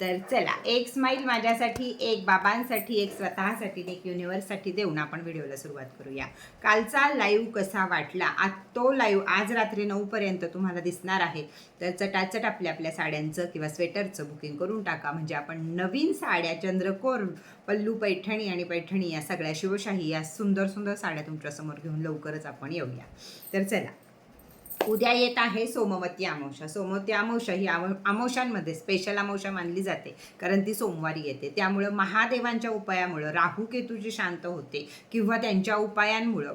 तर चला एक स्माईल माझ्यासाठी एक बाबांसाठी एक स्वतःसाठी एक युनिवर्ससाठी देऊन आपण व्हिडिओला सुरुवात करूया. कालचा लाईव्ह कसा वाटला? आज तो लाईव्ह आज रात्री नऊपर्यंत तुम्हाला दिसणार आहे. तर चटाचट आपल्या आपल्या साड्यांचं किंवा स्वेटरचं बुकिंग करून टाका. म्हणजे आपण नवीन साड्या चंद्रकोर पल्लू पैठणी आणि पैठणी या सगळ्या शिवशाही या सुंदर सुंदर साड्या तुमच्यासमोर घेऊन लवकरच आपण येऊया. तर चला उद्या येत आहे सोमवती अमावस्या सोमवती अमावस्या ही आम अमावस्यांमध्ये स्पेशल अमावशा मानली जाते. कारण ती सोमवारी येते. त्यामुळं महादेवांच्या उपायामुळं राहू केतूची शांत होते किंवा त्यांच्या उपायांमुळं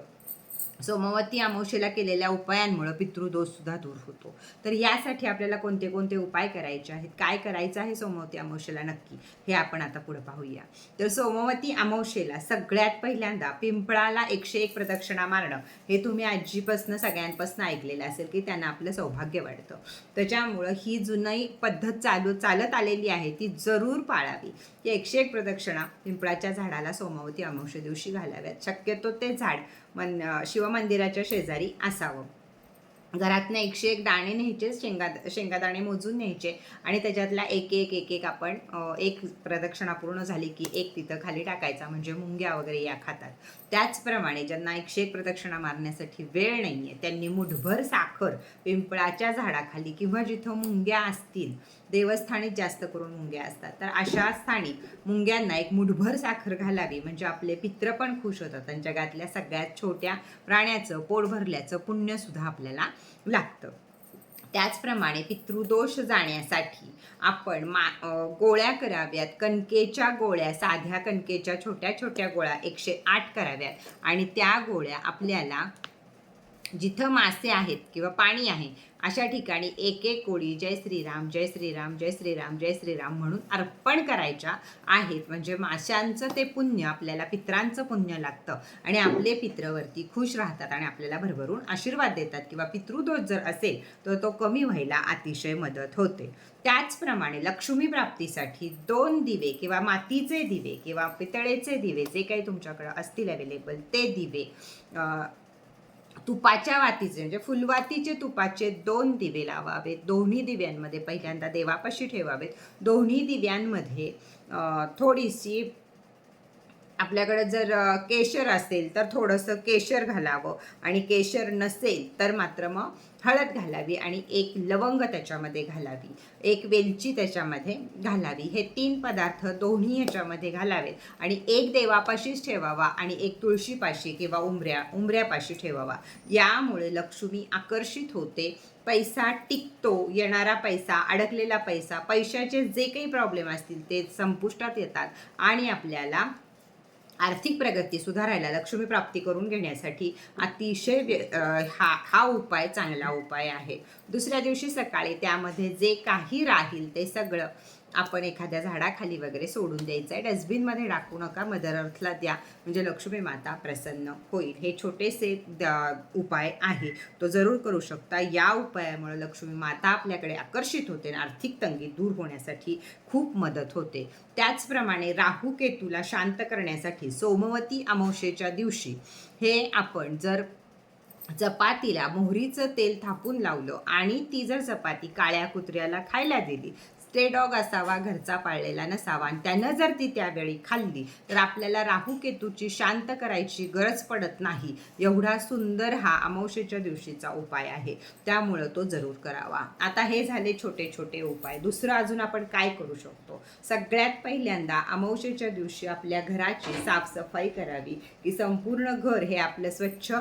सोमवती अमावशेला केलेल्या उपायांमुळं पितृदोष सुद्धा दूर होतो. तर यासाठी आपल्याला कोणते कोणते उपाय करायचे आहेत? काय करायचं आहे सोमवती अमावशेला नक्की? हे आपण आता पुढे पाहूया. तर सोमवती अमावशेला सगळ्यात पहिल्यांदा पिंपळाला एकशे एक प्रदक्षिणा मारणं हे तुम्ही आजीपासनं सगळ्यांपासून ऐकलेलं असेल की त्यांना आपलं सौभाग्य वाढतं त्याच्यामुळं ही जुनी पद्धत चालू चालत आलेली आहे ती जरूर पाळावी. की एकशे एक प्रदक्षिणा पिंपळाच्या झाडाला सोमवती अमावशे दिवशी घालाव्यात. शक्यतो ते झाड मन शिवमंदिराच्या शेजारी असावं. घरातनं एकशे एक दाणे न्यायचे शेंगा शेंगादाणे मोजून न्यायचे आणि त्याच्यातला एक एक एक एक आपण एक प्रदक्षिणा पूर्ण झाली की एक तिथं खाली टाकायचा म्हणजे मुंग्या वगैरे या खातात. त्याचप्रमाणे ज्यांना एकशे एक प्रदक्षिणा मारण्यासाठी वेळ नाही आहे त्यांनी मुठभर साखर पिंपळाच्या झाडाखाली किंवा जिथं मुंग्या असतील देवस्थानीच जास्त करून मुंग्या असतात. तर अशा स्थानी मुंग्यांना एक मुठभर साखर घालावी म्हणजे आपले पित्र पण खुश होतात. आणि जगातल्या सगळ्यात छोट्या प्राण्याचं पोट भरल्याचं पुण्यसुद्धा आपल्याला लागतं. त्याचप्रमाणे पितृदोष जाण्यासाठी आपण मा गोळ्या कराव्यात. कणकेच्या गोळ्या साध्या कणकेच्या छोट्या छोट्या गोळ्या एकशे आठ कराव्यात. आणि त्या गोळ्या आपल्याला जिथं मासे आहेत किंवा पाणी आहे अशा ठिकाणी एक एक कोळी जय श्रीराम जय श्रीराम जय श्रीराम जय श्रीराम म्हणून अर्पण करायच्या आहेत. म्हणजे माशांचं ते पुण्य आपल्याला पित्रांचं पुण्य लागतं. आणि आपले पित्रवरती खुश राहतात आणि आपल्याला भरभरून आशीर्वाद देतात. किंवा पितृदोष जर असेल तर तो कमी व्हायला अतिशय मदत होते. त्याचप्रमाणे लक्ष्मी प्राप्तीसाठी दोन दिवे किंवा मातीचे दिवे किंवा पितळेचे दिवे जे काही तुमच्याकडे असतील अवेलेबल ते दिवे तुपाच्या वातीचे म्हणजे फुलवातीचे तुपाचे दोन दिवे लावावेत. दोन्ही दिव्यांमध्ये पहिल्यांदा देवापाशी ठेवावेत. दोन्ही दिव्यांमध्ये थोडीशी आपल्याकडं जर केशर असेल तर थोडंसं केशर घालावं आणि केशर नसेल तर मात्र मग हळद घालावी आणि एक लवंग त्याच्यामध्ये घालावी एक वेलची त्याच्यामध्ये घालावी. हे तीन पदार्थ दोन्ही याच्यामध्ये घालावेत आणि एक देवापाशीच ठेवावा आणि एक तुळशीपाशी किंवा उंबऱ्या उंबऱ्यापाशी ठेवावा. यामुळे लक्ष्मी आकर्षित होते पैसा टिकतो येणारा पैसा अडकलेला पैसा पैशाचे जे काही प्रॉब्लेम असतील ते संपुष्टात येतात आणि आपल्याला आर्थिक प्रगती सुधारायला लक्ष्मी प्राप्ती करून घेण्यासाठी अतिशय व्य- हा हा उपाय चांगला उपाय आहे. दुसऱ्या दिवशी सकाळी त्यामध्ये जे काही राहील ते सगळं आपण एखाद्या झाडाखाली वगैरे सोडून द्यायचं आहे. डस्टबिनमध्ये टाकू नका मदर अर्थला द्या. म्हणजे लक्ष्मी माता प्रसन्न होईल. हे छोटेसे उपाय आहे. तो जरूर करू शकता. या उपायामुळे लक्ष्मी माता आपल्याकडे आकर्षित होते आणि आर्थिक तंगी दूर होण्यासाठी खूप मदत होते. त्याचप्रमाणे राहू केतूला शांत करण्यासाठी सोमवती अमावशेच्या दिवशी हे आपण जर चपातीला मोहरीचं तेल थापून लावलं आणि ती जर चपाती काळ्या कुत्र्याला खायला दिली स्टे डॉग असावा घरचा पाळलेला नसावा. आणि त्यानं जर ती त्यावेळी खाल्ली तर आपल्याला राहू केतूची शांत करायची गरज पडत नाही. एवढा सुंदर हा अमावशेच्या दिवशीचा उपाय आहे. त्यामुळं तो जरूर करावा. आता हे झाले छोटे छोटे उपाय. दुसरं अजून आपण काय करू शकतो? सगळ्यात पहिल्यांदा अमावशेच्या दिवशी आपल्या घराची साफसफाई करावी की संपूर्ण घर हे आपलं स्वच्छ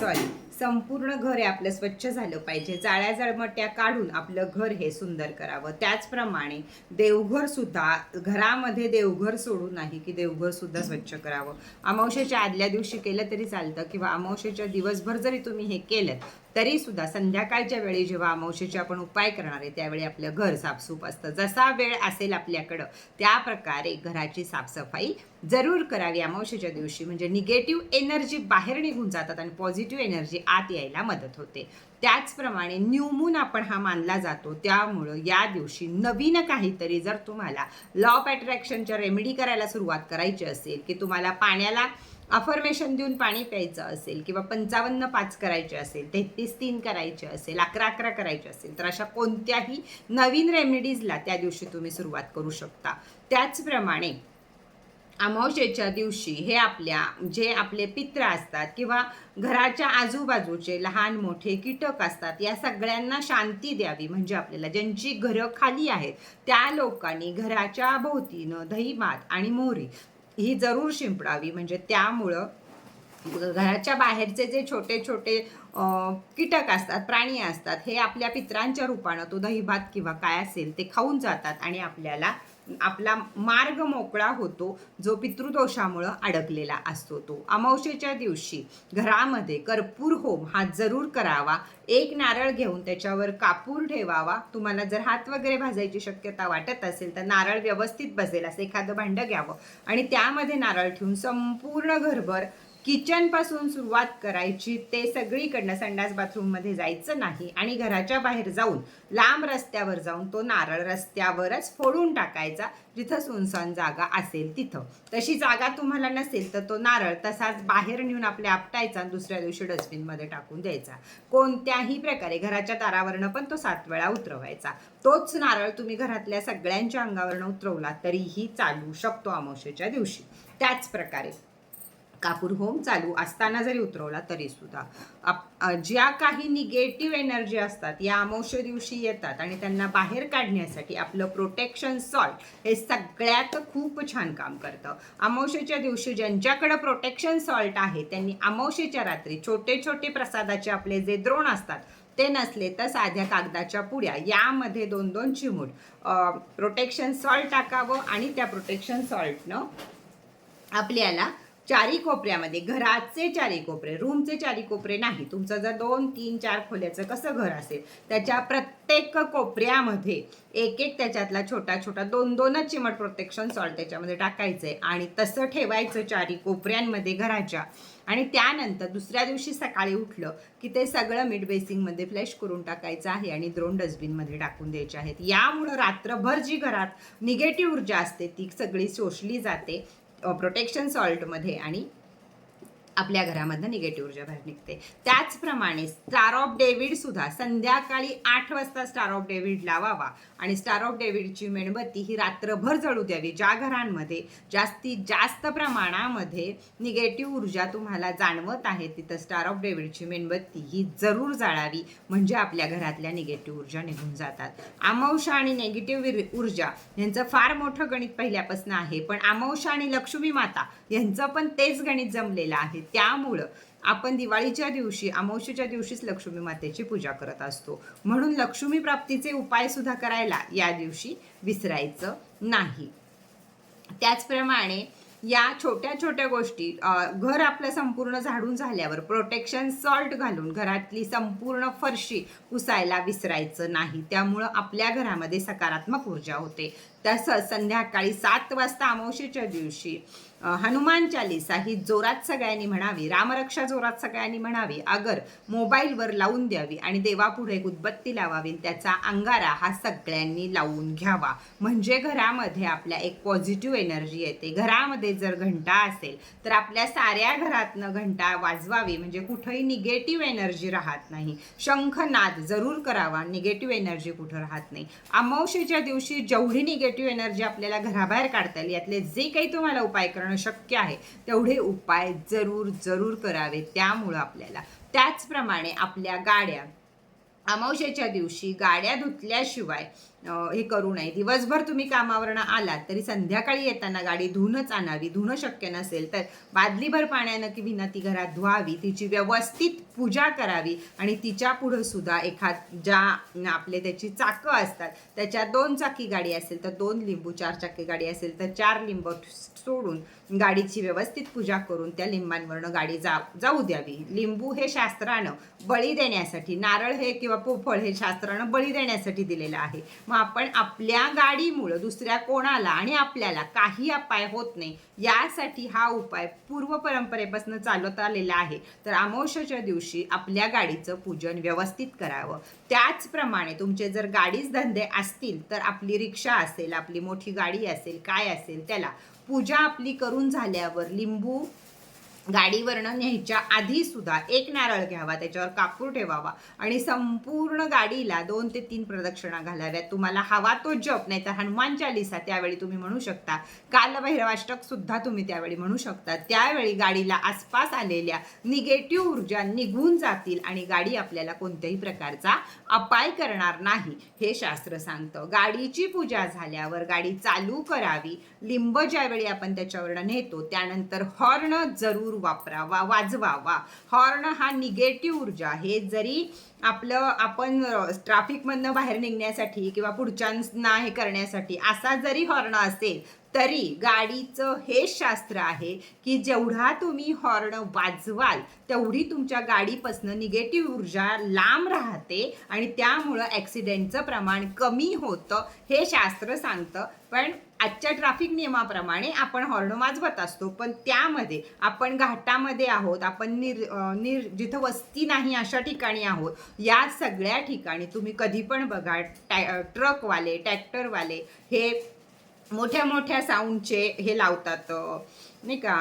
सॉरी संपूर्ण घर हे आपलं स्वच्छ झालं पाहिजे. जाळ्या जळमट्या काढून आपलं घर हे सुंदर करावं. त्याचप्रमाणे देवघर सुद्धा घरामध्ये देवघर सोडू नाही की देवघर सुद्धा स्वच्छ करावं. अमावश्याच्या आदल्या दिवशी केलं तरी चालतं किंवा अमावश्याच्या दिवसभर जरी तुम्ही हे केलं तरीसुद्धा संध्याकाळच्या वेळी जेव्हा अमावशेचे आपण उपाय करणार आहे त्यावेळी आपलं घर साफसूफ असतं. जसा वेळ असेल आपल्याकडं त्या प्रकारे घराची साफसफाई जरूर करावी अमावशेच्या दिवशी. म्हणजे निगेटिव्ह एनर्जी बाहेर निघून जातात आणि पॉझिटिव्ह एनर्जी आत यायला मदत होते. त्याचप्रमाणे न्यूमून आपण हा मानला जातो. त्यामुळं या दिवशी नवीन काहीतरी जर तुम्हाला लॉ ऑफ अट्रॅक्शनच्या रेमेडी करायला सुरुवात करायची असेल की तुम्हाला पाण्याला अफर्मेशन देऊन पाणी प्यायचं असेल किंवा पंचावन्न पाच करायचे असेल तेहतीस तीन करायचे असेल अकरा अकरा करायचे असेल तर अशा कोणत्याही नवीन रेमेडीजला त्या दिवशी तुम्ही सुरुवात करू शकता. त्याचप्रमाणे अमावशेच्या दिवशी हे आपल्या जे आपले पित्र असतात किंवा घराच्या आजूबाजूचे लहान मोठे कीटक असतात या सगळ्यांना शांती द्यावी. म्हणजे आपल्याला ज्यांची घरं खाली आहेत त्या लोकांनी घराच्या भोवतीनं दहीभात आणि मोहरी ही जरूर शिंपडावी. म्हणजे त्यामुळं घराच्या बाहेरचे जे छोटे छोटे कीटक असतात प्राणी असतात हे आपल्या पित्रांच्या रूपानं तो दहीभात किंवा काय असेल ते खाऊन जातात आणि आपल्याला आपला मार्ग मोकळा होतो जो पितृदोषामुळं अडकलेला असतो तो. अमावशेच्या दिवशी घरामध्ये कर्पूर होम हा जरूर करावा. एक नारळ घेऊन त्याच्यावर कापूर ठेवावा. तुम्हाला जर हात वगैरे भाजायची शक्यता वाटत असेल तर नारळ व्यवस्थित बसेल असं एखादं भांडं घ्यावं. आणि त्यामध्ये नारळ ठेवून संपूर्ण घरभर किचनपासून सुरुवात करायची ते सगळीकडनं संडास बाथरूममध्ये जायचं नाही आणि घराच्या बाहेर जाऊन लांब रस्त्यावर जाऊन तो नारळ रस्त्यावरच फोडून टाकायचा जिथं सुनसान जागा असेल तिथं. तशी जागा तुम्हाला नसेल तर तो नारळ तसाच बाहेर नेऊन आपल्या आपटायचा आणि दुसऱ्या दिवशी डस्टबिनमध्ये टाकून द्यायचा. कोणत्याही प्रकारे घराच्या दारावरनं पण तो सात वेळा उतरवायचा. तोच नारळ तुम्ही घरातल्या सगळ्यांच्या अंगावरनं उतरवला तरीही चालू शकतो अमावस्येच्या दिवशी. त्याच प्रकारे. कापूर होम चालू असताना जरी उतरवला तरी सुद्धा. आप- ज्या काही निगेटिव्ह एनर्जी असतात या अमावस्या दिवशी येतात आणि त्यांना बाहेर काढण्यासाठी आपलं प्रोटेक्शन सॉल्ट हे सगळ्यात खूप छान काम करतं. अमावस्येच्या दिवशी ज्यांच्याकडं प्रोटेक्शन सॉल्ट आहे त्यांनी अमावशेच्या रात्री छोटे छोटे प्रसादाचे आपले जे द्रोण असतात ते नसले तर साध्या कागदाच्या पुड्या यामध्ये दोन दोन चिमूट. प्रोटेक्शन सॉल्ट टाकावं आणि त्या प्रोटेक्शन सॉल्टनं आपल्याला चारी कोपऱ्यामध्ये घराचे चारी कोपरे रूमचे चारी कोपरे नाही. तुमचं जर दोन तीन चार खोल्याचं कसं घर असेल त्याच्या प्रत्येक कोपऱ्यामध्ये एक एक त्याच्यातला छोटा छोटा दोन दोनच चिमट प्रोटेक्शन सॉल्ट त्याच्यामध्ये टाकायचं आहे आणि तसं ठेवायचं चारी कोपऱ्यांमध्ये घराच्या. आणि त्यानंतर दुसऱ्या दिवशी सकाळी उठलं की ते सगळं मीठ बेसिंगमध्ये फ्लॅश करून टाकायचं आहे आणि द्रोण डस्टबिनमध्ये टाकून द्यायचे आहेत. यामुळं रात्रभर जी घरात निगेटिव्ह ऊर्जा असते ती सगळी शोषली जाते. प्रोटेक्शन सॉल्टमध्ये आणि आपल्या घरामधनं निगेटिव्ह ऊर्जा बाहेर निघते. त्याचप्रमाणे स्टार ऑफ डेव्हिड सुद्धा संध्याकाळी आठ वाजता स्टार ऑफ डेव्हिड लावावा आणि स्टार ऑफ डेव्हिडची मेणबत्ती ही रात्रभर जळू द्यावी. ज्या घरांमध्ये जास्तीत जास्त प्रमाणामध्ये निगेटिव्ह ऊर्जा तुम्हाला जाणवत आहे तिथं स्टार ऑफ डेव्हिडची मेणबत्ती ही जरूर जाळावी. म्हणजे आपल्या घरातल्या निगेटिव्ह ऊर्जा निघून जातात. अमावशा आणि निगेटिव्ह ऊर्जा यांचं फार मोठं गणित पहिल्यापासून आहे. पण अमावशा आणि लक्ष्मी माता यांचं पण तेच गणित जमलेलं आहे. त्यामुळं आपण दिवाळीच्या दिवशी अमावस्येच्या दिवशीच लक्ष्मी मातेची पूजा करत असतो. म्हणून लक्ष्मी प्राप्तीचे उपाय सुद्धा करायला या दिवशी विसरायचं नाही. त्याचप्रमाणे या छोट्या छोट्या गोष्टी घर आपलं संपूर्ण झाडून झाल्यावर प्रोटेक्शन सॉल्ट घालून घरातली संपूर्ण फरशी पुसायला विसरायचं नाही. त्यामुळं आपल्या घरामध्ये सकारात्मक ऊर्जा होते. तसंच संध्याकाळी सात वाजता अमावशीच्या दिवशी हनुमान चालिसा ही जोरात सगळ्यांनी म्हणावी रामरक्षा जोरात सगळ्यांनी म्हणावी अगर मोबाईलवर लावून द्यावी आणि देवापुढे एक उदबत्ती लावावी त्याचा अंगारा हा सगळ्यांनी लावून घ्यावा. म्हणजे घरामध्ये आपल्या एक पॉझिटिव्ह एनर्जी येते. घरामध्ये जर घंटा असेल तर आपल्या साऱ्या घरातनं घंटा वाजवावी. म्हणजे कुठंही निगेटिव्ह एनर्जी राहत नाही. शंखनाद जरूर करावा निगेटिव्ह एनर्जी कुठं राहत नाही. अमावशेच्या दिवशी जेवढी निगेटिव्ह एनर्जी आपल्याला घराबाहेर काढता येईल यातले जे काही तुम्हाला उपाय करणं शक्य आहे. तेवढे उपाय जरूर जरूर करावे त्यामुळं आपल्याला. त्याचप्रमाणे आपल्या गाड्या. अमावस्येच्या दिवशी गाड्या धुतल्याशिवाय हे करू नये. दिवसभर तुम्ही कामावरनं आलात तरी संध्याकाळी येताना गाडी धुवूनच आणावी. धुणं शक्य नसेल तर बादलीभर पाण्यानं की विना ती घरात धुवावी तिची व्यवस्थित पूजा करावी आणि तिच्या पुढं सुद्धा एखाद ज्या आपले त्याची चाकं असतात त्याच्या दोन चाकी गाडी असेल तर दोन लिंबू चार चाकी गाडी असेल तर चार लिंब सोडून गाडीची व्यवस्थित पूजा करून त्या लिंबांवरनं गाडी जा जाऊ द्यावी. लिंबू हे शास्त्रानं बळी देण्यासाठी नारळ हे किंवा पोफळ हे शास्त्रानं बळी देण्यासाठी दिलेलं आहे. मग आपण आपल्या गाडीमुळं दुसऱ्या कोणाला आणि आपल्याला काही अपाय होत नाही यासाठी हा उपाय पूर्व परंपरेपासून चालत आलेला आहे. तर अमावश्याच्या दिवशी आपल्या गाडीचं पूजन व्यवस्थित करावं. त्याचप्रमाणे तुमचे जर गाडीच धंदे असतील तर आपली रिक्षा असेल आपली मोठी गाडी असेल काय असेल त्याला पूजा आपली करून झाल्यावर लिंबू गाडीवरनं न्यायच्या आधी सुद्धा एक नारळ घ्यावा त्याच्यावर कापूर ठेवावा आणि संपूर्ण गाडीला दोन ते तीन प्रदक्षिणा घालाव्यात. तुम्हाला हवा तो जप नाही तर हनुमान चालिसा त्यावेळी तुम्ही म्हणू शकता. कालभैरवाष्टक सुद्धा तुम्ही त्यावेळी म्हणू शकता. त्यावेळी गाडीला आसपास आलेल्या निगेटिव्ह ऊर्जा निघून जातील आणि गाडी आपल्याला कोणत्याही प्रकारचा अपाय करणार नाही हे शास्त्र सांगतं. गाडीची पूजा झाल्यावर गाडी चालू करावी. लिंब ज्यावेळी आपण त्याच्यावरनं नेतो त्यानंतर हॉर्न जरूर वापरावा वाजवावा. हॉर्न हा निगेटिव्ह ऊर्जा हे जरी आपलं आपण ट्रॅफिकमधनं बाहेर निघण्यासाठी किंवा पुढच्यांना हे करण्यासाठी असा जरी हॉर्न असेल तरी गाडीचं हे शास्त्र आहे की जेवढा तुम्ही हॉर्न वाजवाल तेवढी तुमच्या गाडीपासनं निगेटिव्ह ऊर्जा लांब राहते आणि त्यामुळं ॲक्सिडेंटचं प्रमाण कमी होतं हे शास्त्र सांगतं. पण आजच्या ट्रॅफिक नियमाप्रमाणे आपण हॉर्न वाजवत असतो. पण त्यामध्ये आपण घाटामध्ये आहोत आपण निर निर जिथं वस्ती नाही अशा ठिकाणी आहोत या सगळ्या ठिकाणी तुम्ही कधी पण बघा टॅ ट्रकवाले ट्रॅक्टरवाले हे मोठ्या मोठ्या साऊंडचे हे लावतात नाही का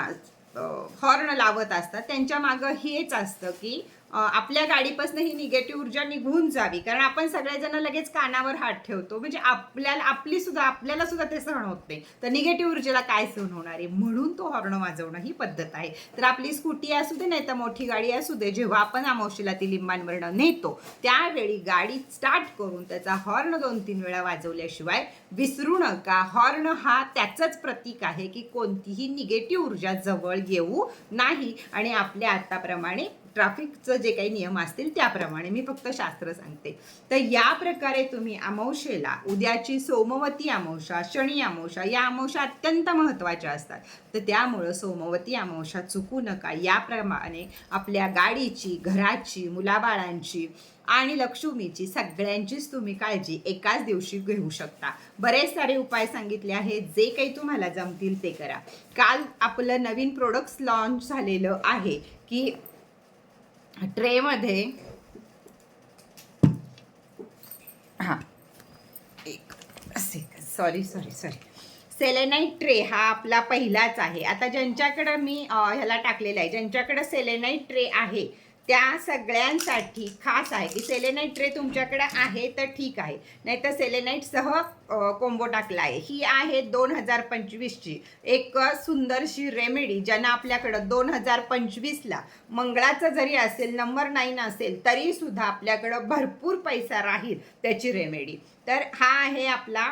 हॉर्न लावत असतात. त्यांच्या मागं हेच असतं की आपल्या गाडीपासून ही निगेटिव्ह ऊर्जा निघून जावी. कारण आपण सगळेजण लगेच कानावर हात ठेवतो. म्हणजे आपल्याला आपली सुद्धा आपल्याला सुद्धा ते सहन होत नाही. तर निगेटिव्ह ऊर्जेला काय सहन होणार आहे? म्हणून तो हॉर्न वाजवणं ही पद्धत आहे. तर आपली स्कूटी असू दे नाही तर मोठी गाडी असू दे जेव्हा आपण अमावशीला ती लिंबांवरनं नेतो त्यावेळी गाडी स्टार्ट करून त्याचा हॉर्न दोन तीन वेळा वाजवल्याशिवाय विसरू नका. हॉर्न हा त्याचंच प्रतीक आहे की कोणतीही निगेटिव्ह ऊर्जा जवळ येऊ नाही. आणि आपल्या आताप्रमाणे ट्रॅफिकचं जे काही नियम असतील त्याप्रमाणे मी फक्त शास्त्र सांगते. तर या प्रकारे तुम्ही अमावशेला उद्याची सोमवती अमावशा शनी अमावशा या अमावशा अत्यंत महत्त्वाच्या असतात. तर त्यामुळं सोमवती अमावशा चुकू नका. याप्रमाणे आपल्या गाडीची घराची मुलाबाळांची आणि लक्ष्मीची सगळ्यांचीच तुम्ही काळजी एकाच दिवशी घेऊ शकता. बरेच सारे उपाय सांगितले आहेत. जे काही तुम्हाला जमतील ते करा. काल आपलं नवीन प्रोडक्ट्स लॉन्च झालेलं आहे की ट्रेमध्ये हां एक second sorry sorry sorry selenite tray हा आपला पहिलाच आहे. आता ज्यांच्याकडं मी ह्याला टाकलेला आहे ज्यांच्याकडं सेलेनाईट ट्रे आहे त्या सगळ्यांसाठी खास आहे. की सेलेनाईट ट्रे तुमच्याकडे आहे तर ठीक आहे. नाहीतर सेलेनाईटसह कोंबो टाकला आहे. ही आहे दोन हजार पंचवीसची. एक सुंदरशी रेमेडी ज्यांना आपल्याकडं दोन हजार पंचवीसला मंगळाचं जरी असेल नंबर नाईन असेल तरीसुद्धा आपल्याकडं भरपूर पैसा राहील त्याची रेमेडी तर हा आहे आपला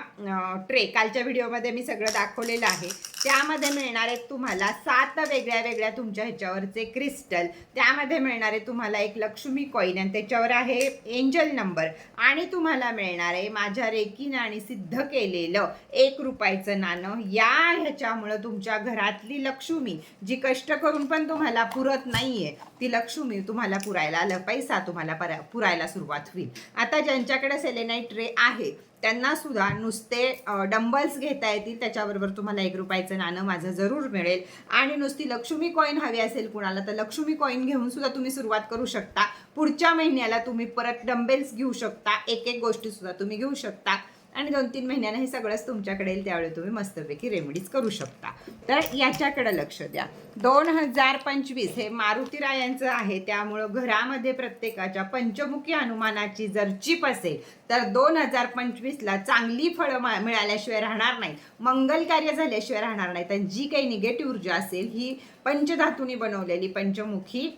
ट्रे कालच्या व्हिडिओमध्ये मी सगळं दाखवलेलं आहे. त्यामध्ये मिळणार आहेत तुम्हाला सात वेगळ्या वेगळ्या तुमच्या ह्याच्यावरचे क्रिस्टल त्यामध्ये मिळणार आहे तुम्हाला एक लक्ष्मी कॉईन आणि त्याच्यावर आहे एंजल नंबर आणि तुम्हाला मिळणार आहे माझ्या रेकीनं आणि सिद्ध केलेलं एक रुपयाचं नाणं. या ह्याच्यामुळं तुमच्या घरातली लक्ष्मी जी कष्ट करून पण तुम्हाला पुरत नाहीये ती लक्ष्मी तुम्हाला पुरायला आलं पैसा तुम्हाला परा पुरायला सुरुवात होईल. आता ज्यांच्याकडे सेलेनाईट ट्रे आहे त्यांना सुद्धा नुसते डंबल्स घेता येतील त्याच्याबरोबर तुम्हाला एक रुपयाचं नाणं माझं जरूर मिळेल. आणि नुसती लक्ष्मी कॉईन हवी असेल कुणाला तर लक्ष्मी कॉईन घेऊन सुद्धा तुम्ही सुरुवात करू शकता. पुढच्या महिन्याला तुम्ही परत डंबेल्स घेऊ शकता. एक एक गोष्टी सुद्धा तुम्ही घेऊ शकता. आणि दोन तीन महिन्यानं हे सगळंच तुमच्याकडे येईल त्यावेळी तुम्ही मस्तपैकी रेमेडीज करू शकता. तर याच्याकडे लक्ष द्या. दोन हजार पंचवीस हे मारुती रायांचं आहे त्यामुळं घरामध्ये प्रत्येकाच्या पंचमुखी हनुमानाची जर चीप असेल तर दोन हजार पंचवीसला चांगली फळं मा- मिळाल्याशिवाय राहणार नाही. मंगल कार्य झाल्याशिवाय राहणार नाही. तर जी काही निगेटिव्ह ऊर्जा असेल ही पंचधातूंनी बनवलेली पंचमुखी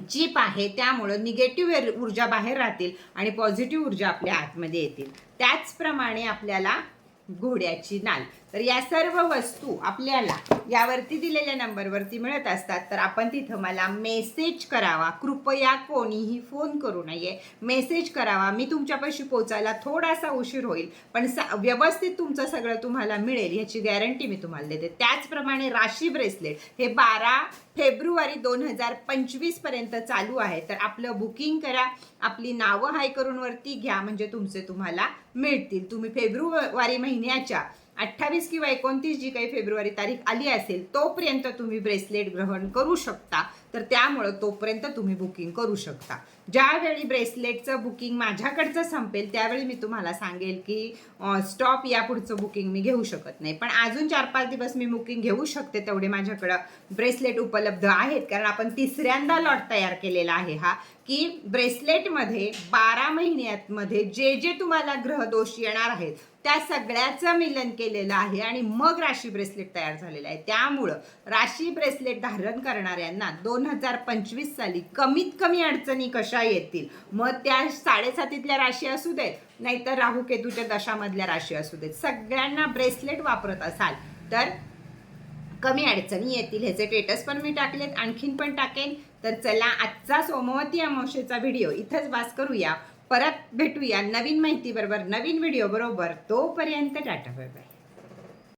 चीप आहे त्यामुळं निगेटिव्ह ऊर्जा बाहेर राहतील आणि पॉझिटिव्ह ऊर्जा आपल्या आतमध्ये येतील. त्याचप्रमाणे आपल्याला घोड्याची नाल. तर या सर्व वस्तू आपल्याला यावरती दिलेल्या नंबरवरती मिळत असतात. तर आपण तिथं मला मेसेज करावा. कृपया कोणीही फोन करू नये. मेसेज करावा. मी तुमच्यापाशी पोचायला थोडासा उशीर होईल. पण सा व्यवस्थित तुमचं सगळं तुम्हाला मिळेल. ह्याची गॅरंटी मी तुम्हाला देते. त्याचप्रमाणे राशी ब्रेसलेट हे बारा फेब्रुवारी दोन हजार पंचवीसपर्यंत चालू आहे. तर आपलं बुकिंग करा. आपली नावं हाय करून वरती घ्या. म्हणजे तुमचे तुम्हाला मिळतील. तुम्ही फेब्रुवारी महिन्याच्या अठ्ठावीस किंवा एकोणतीस जी काही फेब्रुवारी तारीख आली असेल तोपर्यंत तुम्ही ब्रेसलेट ग्रहण करू शकता. तर त्यामुळं तोपर्यंत तुम्ही बुकिंग करू शकता. ज्यावेळी ब्रेसलेटचं बुकिंग माझ्याकडचं संपेल त्यावेळी मी तुम्हाला सांगेल की स्टॉप या पुढचं बुकिंग मी घेऊ शकत नाही. पण अजून चार पाच दिवस मी बुकिंग घेऊ शकते तेवढे माझ्याकडं ब्रेसलेट उपलब्ध आहेत. कारण आपण तिसऱ्यांदा लॉट तयार केलेला आहे हा की ब्रेसलेटमध्ये बारा महिन्यामध्ये जे जे तुम्हाला ग्रहदोष येणार आहेत त्या सगळ्याचं मिलन केलेलं आहे आणि मग राशी ब्रेसलेट तयार झालेलं आहे. त्यामुळं राशी ब्रेसलेट धारण करणाऱ्यांना दोन हजार पंचवीस साली कमीत कमी अडचणी कशा येतील. मग त्या साडेसातीतल्या राशी असू देत नाहीतर राहू केतूच्या दशामधल्या राशी असू देत. सगळ्यांना ब्रेसलेट वापरत असाल तर कमी अडचणी येतील. ह्याचे स्टेटस पण मी टाकलेत आणखीन पण टाकेन. तर चला आजचा सोमवती अमावशेचा व्हिडिओ इथंच वास करूया. परत भेटूया नवीन माहितीबरोबर नवीन व्हिडिओ बरोबर. तोपर्यंत टाटा बाय बाय